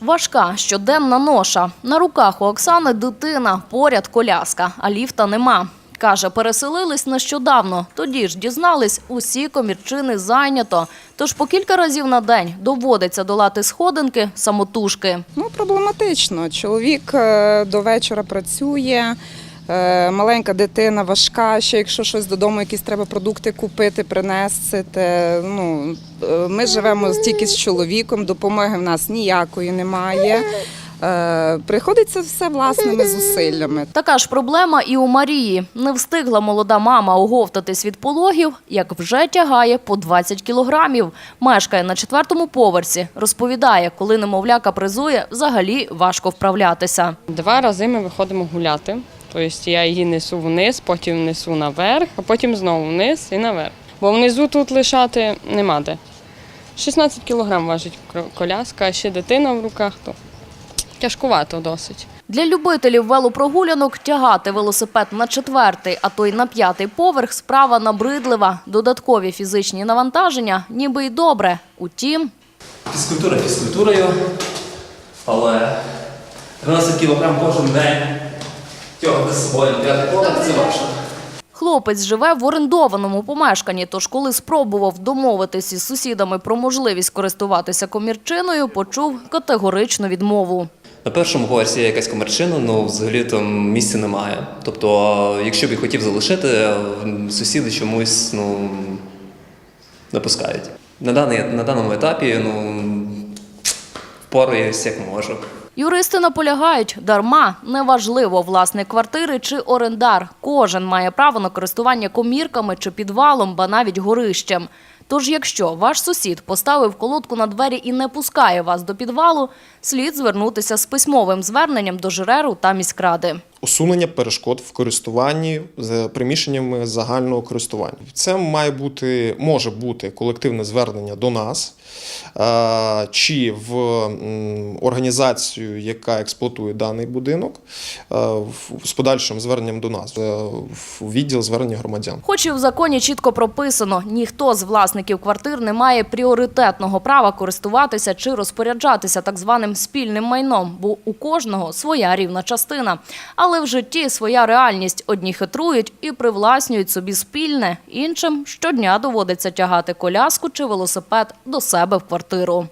Важка щоденна ноша. На руках у Оксани дитина, поряд коляска, а ліфта нема. Каже, переселились нещодавно. Тоді ж дізнались, усі комірчини зайнято. Тож по кілька разів на день доводиться долати сходинки самотужки. Ну, проблематично. Чоловік е, до вечора працює, маленька дитина важка, ще якщо щось додому, якісь треба продукти купити, принести. Ну, е, ми живемо тільки з чоловіком, допомоги в нас ніякої немає. Е, Приходиться все власними зусиллями. Така ж проблема і у Марії. Не встигла молода мама оговтатись від пологів, як вже тягає по 20 кілограмів. Мешкає на четвертому поверсі. Розповідає, коли немовля капризує, взагалі важко вправлятися. Два рази ми виходимо гуляти. Тобто я її несу вниз, потім несу наверх, а потім знову вниз і наверх. Бо внизу тут лишати нема де. 16 кілограм важить коляска, а ще дитина в руках, то тяжкувато досить. Для любителів велопрогулянок тягати велосипед на четвертий, а то й на п'ятий поверх справа набридлива. Додаткові фізичні навантаження ніби й добре. Утім, Фізкультура фізкультурою, але 13 кг кожен день тягати з собою п'ятий поверх це важко. Хлопець живе в орендованому помешканні, тож коли спробував домовитись із сусідами про можливість користуватися комірчиною, почув категоричну відмову. На першому поверсі є якась комерчина, ну взагалі там місця немає. Тобто, якщо б я хотів залишити, сусіди чомусь ну, не пускають. На, даний, на даному етапі ну, впораюсь як можу. Юристи наполягають, дарма неважливо власник квартири чи орендар. Кожен має право на користування комірками чи підвалом, ба навіть горищем. Тож, якщо ваш сусід поставив колодку на двері і не пускає вас до підвалу, слід звернутися з письмовим зверненням до ЖРЕРу та міськради. Усунення перешкод в користуванні з приміщеннями загального користування. Це має бути, може бути колективне звернення до нас е, чи в організацію, яка експлуатує даний будинок, е, з подальшим зверненням до нас е, в відділ звернення громадян. Хоч і в законі чітко прописано, ніхто з власників квартир не має пріоритетного права користуватися чи розпоряджатися так званим спільним майном, бо у кожного своя рівна частина. Але в житті своя реальність одні хитрують і привласнюють собі спільне, іншим щодня доводиться тягати коляску чи велосипед до себе в квартиру.